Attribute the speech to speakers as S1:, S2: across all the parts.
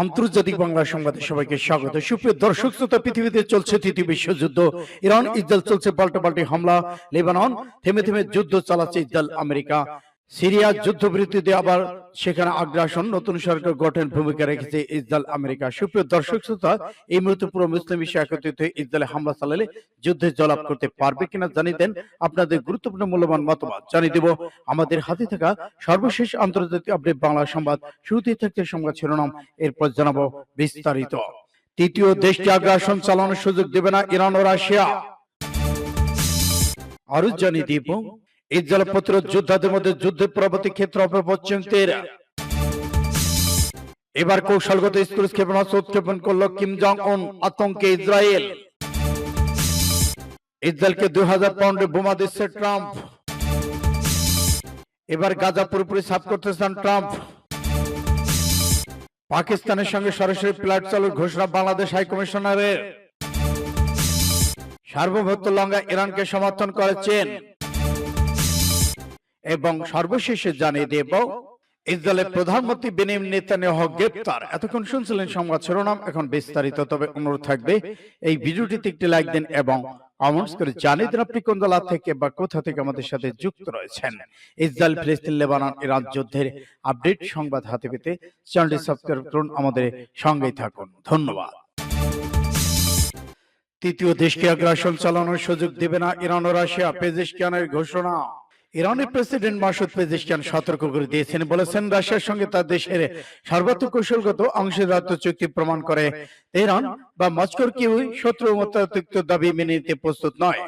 S1: আন্তর্জাতিক বাংলা সংবাদে সবাইকে স্বাগত। সুপ্রিয় দর্শক শ্রোতা, পৃথিবীতে চলছে তৃতীয় বিশ্বযুদ্ধ ইরান, ইসরায়েল চলছে পাল্টাপাল্টি হামলা। লেবানন থেমে থেমে যুদ্ধ চালাচ্ছে ইসরায়েল, আমেরিকা। সিরিয়া যুদ্ধবিরতিতে আবার সেখানে আগ্রাসন। নতুন সরকার গঠন ভূমিকা রেখেছে ইসরায়েল, আমেরিকা। সুপ্রিয় দর্শক শ্রোতা, এই মুহূর্তে পুরো মুসলিম বিশ্বে একত্রিত হয়ে ইসরায়েলে হামলা চালালে যুদ্ধে জলাপ করতে পারবে কিনা জানিয়ে দেন আপনাদের গুরুত্বপূর্ণ মূল্যবান মতামত। জানিয়ে দেব, আমাদের হাতে থাকা সর্বশেষ আন্তর্জাতিক আপডেট বাংলা সংবাদ। শুরুতেই থাকছে সংবাদ শিরোনাম, এরপর জানাব বিস্তারিত। তৃতীয় দেশটি আগ্রাসন চালানোর সুযোগ দেবে না ইরান ও রাশিয়া। আরও জানিয়ে দিব ইসরায়েল প্রতিরোধ যোদ্ধাদের মধ্যে যুদ্ধের পরবর্তী ক্ষেত্র হবে এবার কৌশলগত স্কুল ক্ষেপণাস্ত্র উৎক্ষেপণ করল কিম জং উন আতঙ্কে ইসরায়েল। ইসরায়েলকে দুই হাজার পাউন্ডে বোমা দিচ্ছে ট্রাম্প। এবার গাজা পুরোপুরি সাফ করতে চান ট্রাম্প। পাকিস্তানের সঙ্গে সরাসরি ফ্লাইট চালুর ঘোষণা বাংলাদেশ হাই কমিশনারের সার্বভৌমত্ব লঙ্ঘা ইরানকে সমর্থন করেছেন এবং সর্বশেষে জানিয়ে দেব ইসরায়েলের প্রধানমন্ত্রী বেনিম নেতানিয়াহু গ্রেপ্তার। এতক্ষণ শুনছিলেন সংবাদ শিরোনাম এখন বিস্তারিত তবে অনুরোধ থাকবে এই ভিডিওটিতে একটি লাইক দিন এবং কমেন্টস করে জানিয়ে দিন আপনি কোন দলা থেকে বা কোথা থেকে আমাদের সাথে যুক্ত রয়েছেন। ইসরায়েল ফিলিস্তিন লেবানন ইরান যুদ্ধের আপডেট সংবাদ হাতে পেতে চ্যানেলটি সাবস্ক্রাইব করুন। আমাদের সঙ্গেই থাকুন। ধন্যবাদ। তৃতীয় দেশকে আগ্রাসন চালানোর সুযোগ দেবে না ইরান ও রাশিয়া পেজিশকিয়ানের ঘোষণা ইরানের প্রেসিডেন্ট মাসুদ পেজিস্টান সতর্ক করে দিয়েছেন বলেছেন রাশিয়ার সঙ্গে তার দেশের সর্বাত্মক কৌশলগত অংশীদারত্ব চুক্তি প্রমাণ করে ইরান বা মস্কোর কেউ শত্রু মতাতিক্ত দাবি মেনে নিতে প্রস্তুত নয়।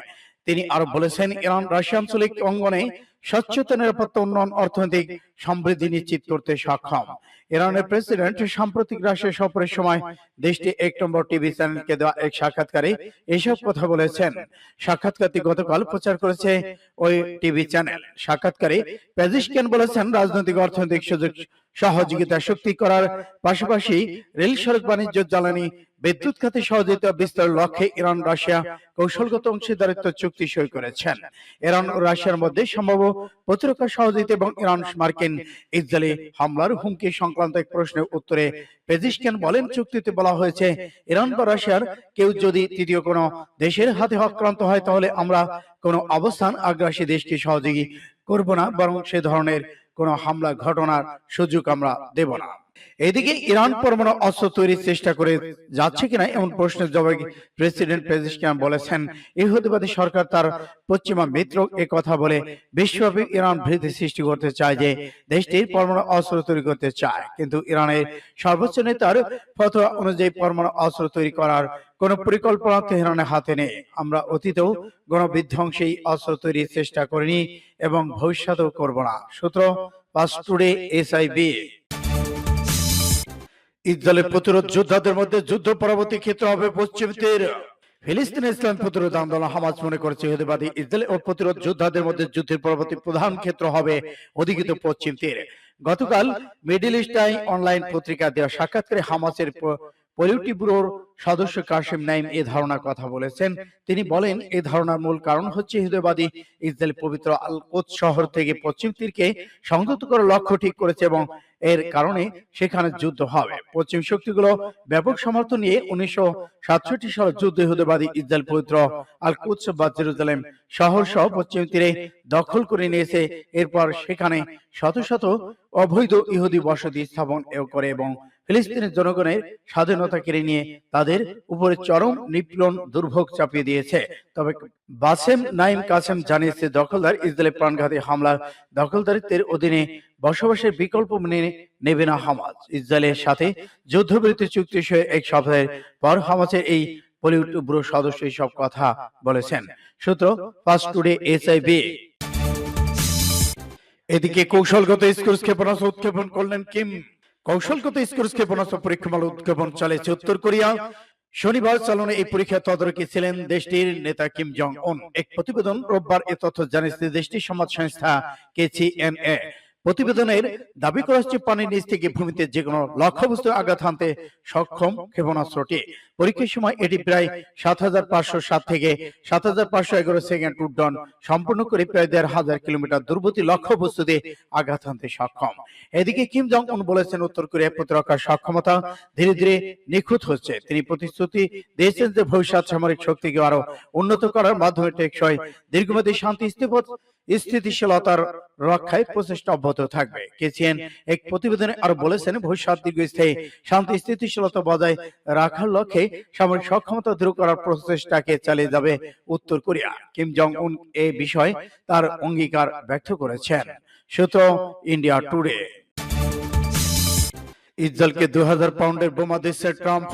S1: তিনি আরও বলেছেন ইরান রাশিয়া আঞ্চলিক অঙ্গনে স্বচ্ছতা নিরাপত্তা উন্নয়ন, অর্থনৈতিক সমৃদ্ধি নিশ্চিত করতে সক্ষম। ইরানের প্রেসিডেন্ট সাম্প্রতিক রাশিয়া সফরের সময় দেশটি এক নম্বর টিভি চ্যানেলকে দেওয়া এক সাক্ষাৎকারে এসব কথা বলেছেন। সাক্ষাৎকারটি গতকাল প্রচার করেছে ওই টিভি চ্যানেল। সাক্ষাৎকারে পেজিশকিয়ান বলেছেন, রাজনৈতিক অর্থনৈতিক সুযোগ সহযোগিতা শক্তি করার পাশাপাশি রেল সড়ক বাণিজ্য জ্বালানি বিদ্যুৎ খাতে সহযোগিতা বিস্তারের লক্ষ্যে ইরান, রাশিয়া কৌশলগত অংশীদারিত্ব চুক্তি সই করেছেন। ইরান ও রাশিয়ার মধ্যে সম্ভাব্য প্রতিরক্ষা সহযোগিতা এবং ইরান মার্কিন ইসরায়েলি হামলার হুমকি সংক্রান্ত এক প্রশ্নের উত্তরে পেজিশকিয়ান বলেন, চুক্তিতে বলা হয়েছে, ইরান বা রাশিয়ার কেউ যদি তৃতীয় কোনো দেশের হাতে আক্রান্ত হয়, তাহলে আমরা কোনো অবস্থান আগ্রাসী দেশকে সহযোগী করব না, বরং সে ধরনের কোনো হামলা ঘটনার সুযোগ আমরা দেব না। এদিকে ইরান পরমাণু অস্ত্র তৈরির চেষ্টা করে যাচ্ছে কিনা এমন প্রশ্নের জবাবে প্রেসিডেন্ট পেজিশকিয়ান বলেছেন ইহুদিবাদী সরকার তার পশ্চিমা মিত্র এ কথা বলে বিশ্বব্যাপী ইরান ভীতি সৃষ্টি করতে চায় যে দেশটির পরমাণু অস্ত্র তৈরি করতে চায়। কিন্তু ইরানের সর্বোচ্চ নেতার ফতোয়া অনুযায়ী পরমাণু অস্ত্র তৈরি করার কোন পরিকল্পনা তেহরানের হাতে নেই। আমরা অতীতেও গণবিধ্বংসী অস্ত্র তৈরির চেষ্টা করিনি এবং ভবিষ্যতেও করব না। সূত্র পাস টুডে এসআইবি ইসরায়েলের প্রতিরোধ যোদ্ধাদের মধ্যে যুদ্ধ পরবর্তী ক্ষেত্র হবে পশ্চিম তীর। ফিলিস্তিন ইসলাম প্রতিরোধ আন্দোলন হামাজ মনে করেছে ইহুদিবাদী ইসরায়েল ও প্রতিরোধ যোদ্ধাদের মধ্যে যুদ্ধের পরবর্তী প্রধান ক্ষেত্র হবে অধিকৃত পশ্চিম তীর। গতকাল মিডিল ইস্টাই অনলাইন পত্রিকা দেওয়া সাক্ষাৎকারে হামাসের পলিউটি ব্যুরোর সদস্য কাশিম নাইম এ ধারণার কথা বলেছেন। তিনি বলেন এই ধারণার মূল কারণ হচ্ছে হিন্দুবাদী ইসরায়েল পবিত্র আল কোচ শহর থেকে পশ্চিম তীরকে সংযুক্ত করার লক্ষ্য ঠিক করেছে এবং এর কারণে সেখানে যুদ্ধ হবে। পশ্চিম শক্তিগুলো ব্যাপক সমর্থন নিয়ে উনিশশো সাতষট্টি সালে যুদ্ধ ইহুদিবাদী ইসরায়েল পবিত্র আল কুচ বা জেরুজালেম শহর সহ পশ্চিম তীরে দখল করে নিয়েছে। এরপর সেখানে শত শত অবৈধ ইহুদি বসতি স্থাপন করে এবং ফিলিস্তিনের জনগণের স্বাধীনতা কেড়ে নিয়ে তাদের উপরে চরম নিপীড়ন, দুর্ভোগ চাপিয়ে দিয়েছে। তবে বাসেম নাইম কাসেম জানিয়েছে, দখলদার ইসরায়েলের প্রাণঘাতী হামলার দখলদারিত্বের অধীনে বসবাসের বিকল্প মেনে নেবে না হামাজ ইসরায়েলের সাথে যুদ্ধবিরতি চুক্তি সহ এক সপ্তাহের পর হামাসের এই বলিউড ব্যুরো সদস্য সব কথা বলেছেন। সূত্র, ফার্স্ট টুডে এসআইবি। এদিকে কৌশলগত স্কুল ক্ষেপণাস্ত্র উৎক্ষেপণ করলেন কিম। কৌশলগত স্কুল ক্ষেপণাস্ত্র পরীক্ষামূলক উৎক্ষেপণ চালিয়েছে উত্তর কোরিয়া। শনিবার চালানো এই পরীক্ষা তদারকি ছিলেন দেশটির নেতা কিম জং উন এক প্রতিবেদন রোববার এ তথ্য জানিয়েছে দেশটির সংবাদ সংস্থা কেসিএনএ। প্রতিবেদনের দাবি করা হচ্ছে, পানির নিচ থেকে ভূমিতে যে কোনো লক্ষ্যবস্তু আঘাত হানতে সক্ষম ক্ষেপণাস্ত্রটি। পরীক্ষার সময় এটি প্রায় সাত হাজার পাঁচশো সাত থেকে সাত হাজার পাঁচশো এগারো সেকেন্ড উড্ডয়ন সম্পূর্ণ করে প্রায় দেড় হাজার কিলোমিটার দূরবর্তী লক্ষ্য বস্তুতে আঘাত হানতে সক্ষম। এদিকে কিম জং উন বলেছেন, উত্তর কোরিয়া প্রতিরক্ষার সক্ষমতা ধীরে ধীরে নিখুঁত হচ্ছে। তিনি প্রতিশ্রুতি দিয়েছেন যে ভবিষ্যৎ সামরিক শক্তিকে আরও উন্নত করার মাধ্যমে টেকসই, দীর্ঘমেয়াদী শান্তি স্থিতিপথ স্থিতিশীলতার রক্ষায় প্রচেষ্টা অব্যাহত থাকবে। কেসিএন এক প্রতিবেদনে আরও বলেছেন, ভবিষ্যৎ দীর্ঘস্থায়ী শান্তি, স্থিতিশীলতা বজায় রাখার লক্ষ্যে সামরিক সক্ষমতা দূর করার প্রচেষ্টাকে চালিয়ে যাবে উত্তর কোরিয়া। কিম জং উন এ বিষয়ে তার অঙ্গীকার ব্যক্ত করেছেন। সূত্র ইন্ডিয়া টুডে। ইসরায়েলকে দু পাউন্ডের বোমা দিচ্ছে ট্রাম্প।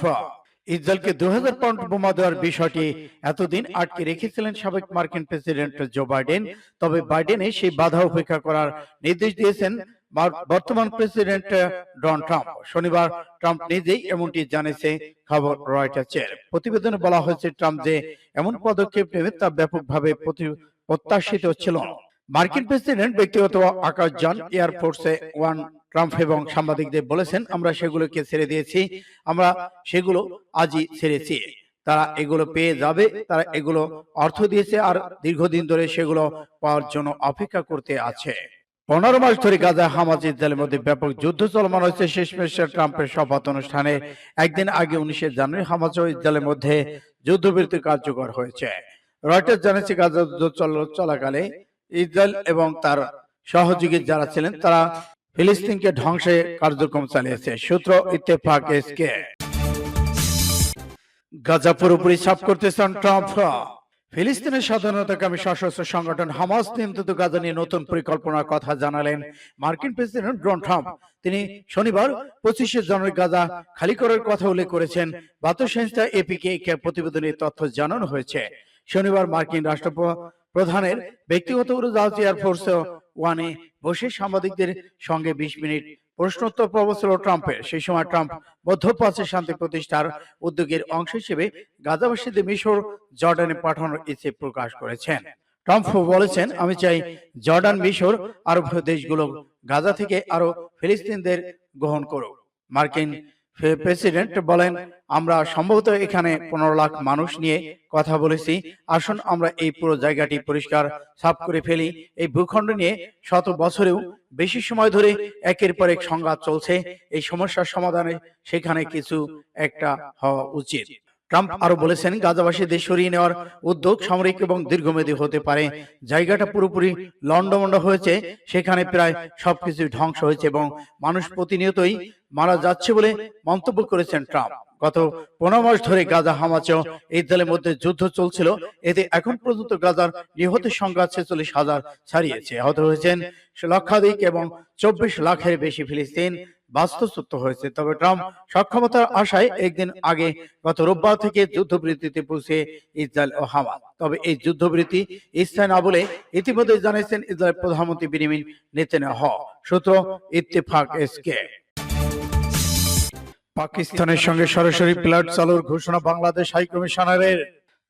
S1: ইসরায়েলকে দু পাউন্ড বোমা দেওয়ার বিষয়টি এতদিন আটকে রেখেছিলেন সাবেক মার্কিন প্রেসিডেন্ট জো বাইডেন। তবে বাইডেনে সেই বাধা উপেক্ষা করার নির্দেশ দিয়েছেন বর্তমান প্রেসিডেন্ট ডোনাল্ড ট্রাম্প। শনিবার ট্রাম্প নিজেই এমনটি জানিয়েছে, খবর রয়টার্সের। প্রতিবেদনে বলা হয়েছে, ট্রাম্প যে এমন পদক্ষেপ নেবে তা ব্যাপকভাবে প্রত্যাশিত ছিল মার্কিন প্রেসিডেন্ট ব্যক্তিগত আকাশযান এয়ারফোর্সে ওয়ান ট্রাম্প এবং সাংবাদিকদের বলেছেন, আমরা সেগুলোকে ছেড়ে দিয়েছি, আমরা সেগুলো আজই ছেড়েছি। তারা এগুলো পেয়ে যাবে, তারা এগুলো অর্থ দিয়েছে আর দীর্ঘদিন ধরে সেগুলো পাওয়ার জন্য অপেক্ষা করতে আছে। পনেরো মাস ধরে গাজা হামাজ ইসরায়েলের মধ্যে ব্যাপক যুদ্ধ চলমান হচ্ছে শেষমেশ ট্রাম্পের শপথ অনুষ্ঠানে একদিন আগে উনিশে জানুয়ারি হামাজ ও ইসরায়েলের মধ্যে যুদ্ধবিরতি কার্যকর হয়েছে। রয়টার্স জানিয়েছে গাজা যুদ্ধ চলাকালে ইসরায়েল এবং তার সহযোগী যারা ছিলেন, তারা ফিলিস্তিনকে ধ্বংসে কার্যক্রম চালিয়েছে। সূত্র ইত্তেফাক এসকে গাজা পুরোপুরি সাফ করতেছেন ট্রাম্প ফিলিস্তিনের স্বাধীনতাকামী সশস্ত্র সংগঠন হামাস নিয়ন্ত্রিত গাজা নিয়ে নতুন পরিকল্পনার কথা জানালেন মার্কিন প্রেসিডেন্ট ডোনাল্ড ট্রাম্প। তিনি শনিবার পঁচিশে জানুয়ারি গাজা খালি করার কথা উল্লেখ করেছেন। বার্তা সংস্থা এপিকে এক প্রতিবেদনে তথ্য জানানো হয়েছে। শনিবার মার্কিন রাষ্ট্র প্রধানের ব্যক্তিগত উড়োজাহাজ এয়ারফোর্স ওয়ানে বসে সাংবাদিকদের সঙ্গে বিশ মিনিট প্রশ্নোত্তর পর্ব ছিল ট্রাম্পের। সেই সময় ট্রাম্প মধ্যপ্রাচ্যে শান্তি প্রতিষ্ঠার উদ্যোগের অংশ হিসেবে গাজাবাসীদের মিশর জর্ডানে পাঠানোর ইচ্ছে প্রকাশ করেছেন। ট্রাম্প বলেছেন, আমি চাই জর্ডান মিশর আরব দেশগুলো গাজা থেকে আরও ফিলিস্তিনদের গ্রহণ করুক। মার্কিন প্রেসিডেন্ট বলেন, আমরা সম্ভবত এখানে পনেরো লাখ মানুষ নিয়ে কথা বলেছি। আসুন আমরা এই পুরো জায়গাটি পরিষ্কার সাফ করে ফেলি। এই ভূখণ্ড নিয়ে শত বছরেও বেশি সময় ধরে একের পর এক সংঘাত চলছে। এই সমস্যার সমাধানে সেখানে কিছু একটা হওয়া উচিত। ট্রাম্প আরও বলেছেন গাজাবাসীদের সরিয়ে নেওয়ার উদ্যোগ সামরিক এবং দীর্ঘমেয়াদী হতে পারে। জায়গাটা পুরোপুরি লন্ডমন্ড হয়েছে। সেখানে প্রায় সবকিছু ধ্বংস হয়েছে এবং মানুষ প্রতিনিয়তই মারা যাচ্ছে বলে মন্তব্য করেছেন ট্রাম্প। গত পনেরো মাস ধরে গাজা হামাচ ও ইসরায়েলের মধ্যে যুদ্ধ চলছিল। এতে এখন পর্যন্ত গাজার নিহতের সংখ্যা ছেচল্লিশ হাজার ছাড়িয়েছে। আহত হয়েছেন লক্ষাধিক এবং চব্বিশ লাখের বেশি ফিলিস্তিন। বাস্তুচ্যুত হয়েছে। তবে ট্রাম্প সক্ষমতার আশায় একদিন আগে গত রোববার থেকে যুদ্ধবৃত্তিতে পৌঁছে ইসরায়েল ও হামা তবে এই যুদ্ধবৃত্তি স্থায়ী না বলে ইতিমধ্যে জানিয়েছেন ইসরায়েল প্রধানমন্ত্রী বিনিমিন নেতেন হ সূত্র ইত্তেফাক এসকে পাকিস্তানের সঙ্গে সরাসরি ফ্ল্যাট চালুর ঘোষণা বাংলাদেশ হাই কমিশনারের।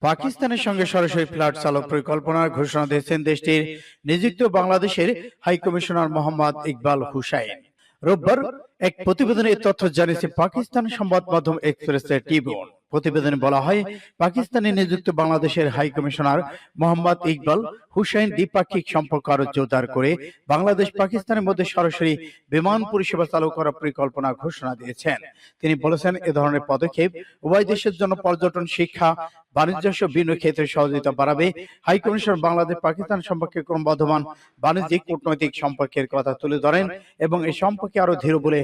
S1: পাকিস্তানের সঙ্গে সরাসরি ফ্ল্যাট চালক পরিকল্পনার ঘোষণা দিয়েছেন দেশটির নিযুক্ত বাংলাদেশের হাই কমিশনার মোহাম্মদ ইকবাল হুসাইন। রোববার এক প্রতিবেদনে এই তথ্য জানিয়েছে পাকিস্তান সংবাদ মাধ্যম এক্সপ্রেসের টিবিউন প্রতিবেদনে বলা হয়, পাকিস্তানে নিযুক্ত বাংলাদেশের হাই কমিশনার মোহাম্মদ ইকবাল হুসাইন দ্বিপাক্ষিক সম্পর্ক আরও জোরদার করে বাংলাদেশ পাকিস্তানের মধ্যে সরাসরি বিমান পরিষেবা চালু করার পরিকল্পনা ঘোষণা দিয়েছেন। তিনি বলেছেন, এ ধরনের পদক্ষেপ উভয় দেশের জন্য পর্যটন, শিক্ষা, বাণিজ্য সহ বিভিন্ন ক্ষেত্রে সহযোগিতা বাড়াবে। হাই কমিশন বাংলাদেশ পাকিস্তান সম্পর্কে ক্রমবর্ধমান বাণিজ্যিক, কূটনৈতিক সম্পর্কের কথা তুলে ধরেন এবং এই সম্পর্কে আরও ধীর বলে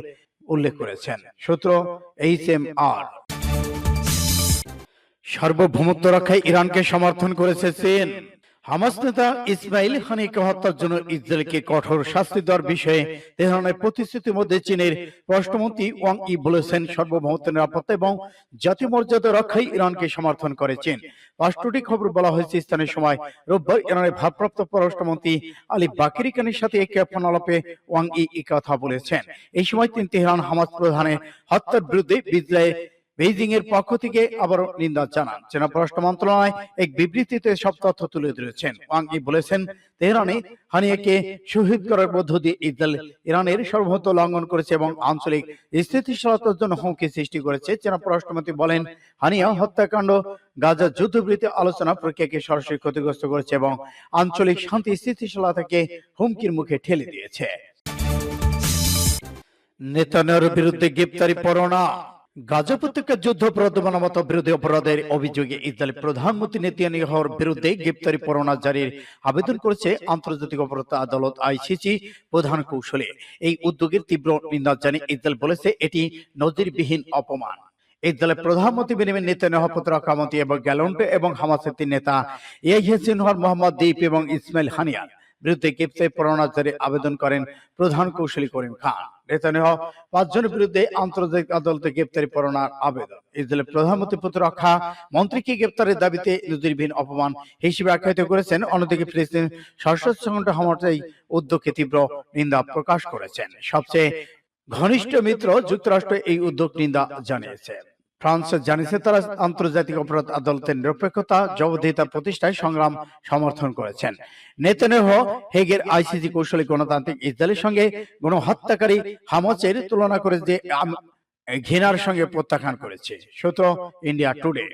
S1: উল্লেখ করেছেন। সূত্র এইচ এম আর। সার্বভৌমত্ব রক্ষায় ইরানকে সমর্থন করেছে চীন। হামাস নেতা ইসমাইল হানিকে হত্যার জন্য ইসরায়েলকে কঠোর শাস্তি দেওয়ার বিষয়ে তেহরানের প্রতিশ্রুতির মধ্যে চীনের পররাষ্ট্রমন্ত্রী ওয়াং ই বলেছেন, সার্বভৌমত্ব, নিরাপত্তা এবং জাতীয় মর্যাদা রক্ষায় ইরানকে সমর্থন করে চীন। রাষ্ট্রটি খবর বলা হয়েছে স্থানীয় সময় রোববার ইরানের ভারপ্রাপ্ত পররাষ্ট্রমন্ত্রী আলী বাকিরি খানের সাথে এক আলাপে ওয়াং ই কথা বলেছেন। এই সময় তিনি তেহরান হামাস প্রধানের হত্যার বিরুদ্ধে বিদ্রোহে বেইজিং এর পক্ষ থেকে আবারও নিন্দা জানান। চীনা পররাষ্ট্র মন্ত্রণালয় এক বিবৃতিতে সব তথ্য তুলে ধরেছেন। ওয়াং ই বলেছেন তেহরানে হানিয়াকে শহীদ করার মধ্য দিয়ে ইসরায়েল ইরানের সর্বভৌমত্ব লঙ্ঘন করেছে এবং আঞ্চলিক স্থিতিশীলতার জন্য হুমকি সৃষ্টি করেছে। চীনা পররাষ্ট্রমন্ত্রী বলেন হানিয়া হত্যাকাণ্ড গাজা যুদ্ধবৃত্তি আলোচনা প্রক্রিয়াকে সরাসরি ক্ষতিগ্রস্ত করেছে এবং আঞ্চলিক শান্তি স্থিতিশীলতাকে হুমকির মুখে ঠেলে দিয়েছে। নেতানিয়ার বিরুদ্ধে গ্রেপ্তারি পরোয়ানা। গাজা উপত্যকার যুদ্ধ অপরাধ বিরোধী অপরাধের অভিযোগে ইসরায়েল প্রধানমন্ত্রী নেতানিয়াহুর বিরুদ্ধে গ্রেপ্তারি পরোয়ানা জারির আবেদন করেছে আন্তর্জাতিক অপরাধ আদালত আইসিসি প্রধান কৌশলে। এই উদ্যোগের তীব্র নিন্দা জানিয়ে ইসরায়েল বলেছে, এটি নজিরবিহীন অপমান। ইসরায়েলের প্রধানমন্ত্রী মন্ত্রী এবং গ্যালন্ট এবং হামাসের তিন নেতা মোহাম্মদ দ্বীপ এবং ইসমাইল হানিয়ার বিরুদ্ধে গ্রেপ্তারি পরোয়ানা আবেদন করেন প্রধান কৌশলী করিম খান। নেতানিয়াহু পাঁচজনের বিরুদ্ধে আন্তর্জাতিক আদালতে গ্রেপ্তারি পরোয়ানার আবেদন। ইসরায়েলের প্রধানমন্ত্রী প্রতিরক্ষা মন্ত্রীকে গ্রেপ্তারের দাবিতে নজিরবিহীন অপমান হিসেবে আখ্যায়িত করেছেন। অন্যদিকে ফিলিস্তিন সশস্ত্র সংগঠন হামাস এই উদ্যোগকে তীব্র নিন্দা প্রকাশ করেছেন। সবচেয়ে ঘনিষ্ঠ মিত্র যুক্তরাষ্ট্র এই উদ্যোগ নিন্দা জানিয়েছে ফ্রান্স জানিয়েছে তারা আন্তর্জাতিক অপরাধ আদালতের নিরপেক্ষতা, জবাবদিহিতা প্রতিষ্ঠায় সংগ্রাম সমর্থন করেছেন। নেতানেহ হেগের আইসিসি কৌশলী গণতান্ত্রিক ইসরায়েলের সঙ্গে গণহত্যাকারী হামাসের তুলনা করে যে ঘৃণার সঙ্গে প্রত্যাখ্যান করেছে। সূত্র ইন্ডিয়া টুডে।